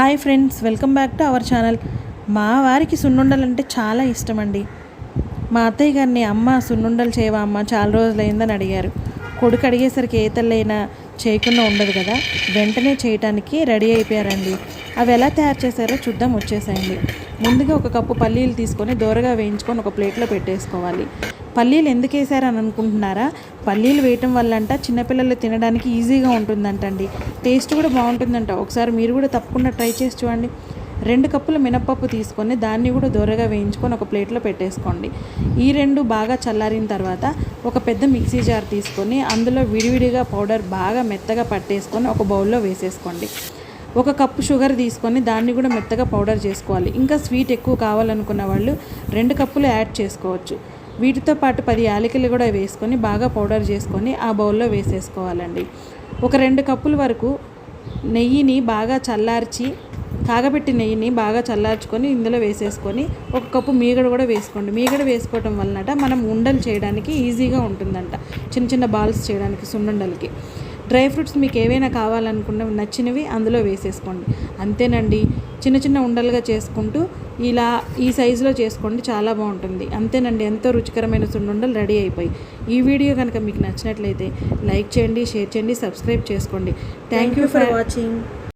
Hi friends welcome back to our channel. మా వారికి సున్నుండలు అంటే చాలా ఇష్టం అండి మా అత్తయ్య గారిని అమ్మ సున్నుండలు చేయవా అమ్మ? చాలా రోజులైందని అడిగారు. కొడుకు అడిగేసరికి ఏ తల్లైనా చేయకుండా ఉండదు కదా? వెంటనే చేయటానికి రెడీ అయిపోయారండి. అవి ఎలా తయారు చేశారో చూద్దాం వచ్చేసాయండి. ముందుగా ఒక కప్పు పల్లీలు తీసుకొని దోరగా వేయించుకొని ఒక ప్లేట్లో పెట్టేసుకోవాలి. పల్లీలు ఎందుకు వేసారని అనుకుంటున్నారా? పల్లీలు వేయటం వల్ల అంట చిన్నపిల్లలు తినడానికి ఈజీగా ఉంటుందంటండి. టేస్ట్ కూడా బాగుంటుందంట. ఒకసారి మీరు కూడా తప్పకుండా ట్రై చేసి చూడండి. రెండు కప్పుల మినపప్పు తీసుకొని దాన్ని కూడా దూరగా వేయించుకొని ఒక ప్లేట్లో పెట్టేసుకోండి. ఈ రెండు బాగా చల్లారిన తర్వాత ఒక పెద్ద మిక్సీ జార్ తీసుకొని అందులో విడివిడిగా పౌడర్ బాగా మెత్తగా పట్టేసుకొని ఒక బౌల్లో వేసేసుకోండి. ఒక కప్పు షుగర్ తీసుకొని దాన్ని కూడా మెత్తగా పౌడర్ చేసుకోవాలి. ఇంకా స్వీట్ ఎక్కువ కావాలనుకున్న వాళ్ళు రెండు కప్పులు యాడ్ చేసుకోవచ్చు. వీటితో పాటు పది యాలకులు కూడా వేసుకొని బాగా పౌడర్ చేసుకొని ఆ బౌల్లో వేసేసుకోవాలండి. ఒక రెండు కప్పుల వరకు నెయ్యిని బాగా చల్లార్చి కాగబెట్టి నెయ్యిని బాగా చల్లార్చుకొని ఇందులో వేసేసుకొని ఒక కప్పు మీగడ కూడా వేసుకోండి. మీగడ వేసుకోవటం వలనట మనం ఉండలు చేయడానికి ఈజీగా ఉంటుందంట. చిన్న చిన్న బాల్స్ చేయడానికి సున్నుండలకి. డ్రై ఫ్రూట్స్ మీకు ఏవైనా కావాలనుకున్న నచ్చినవి అందులో వేసేసుకోండి. అంతేనండి చిన్న చిన్న ఉండలుగా చేసుకుంటూ ఇలా ఈ సైజులో చేసుకోండి చాలా బాగుంటుంది. అంతేనండి ఎంతో రుచికరమైన సున్నుండలు రెడీ అయిపోయి ఈ వీడియో కనుక మీకు నచ్చినట్లయితే లైక్ చేయండి షేర్ చేయండి సబ్స్క్రైబ్ చేసుకోండి. Thank you for watching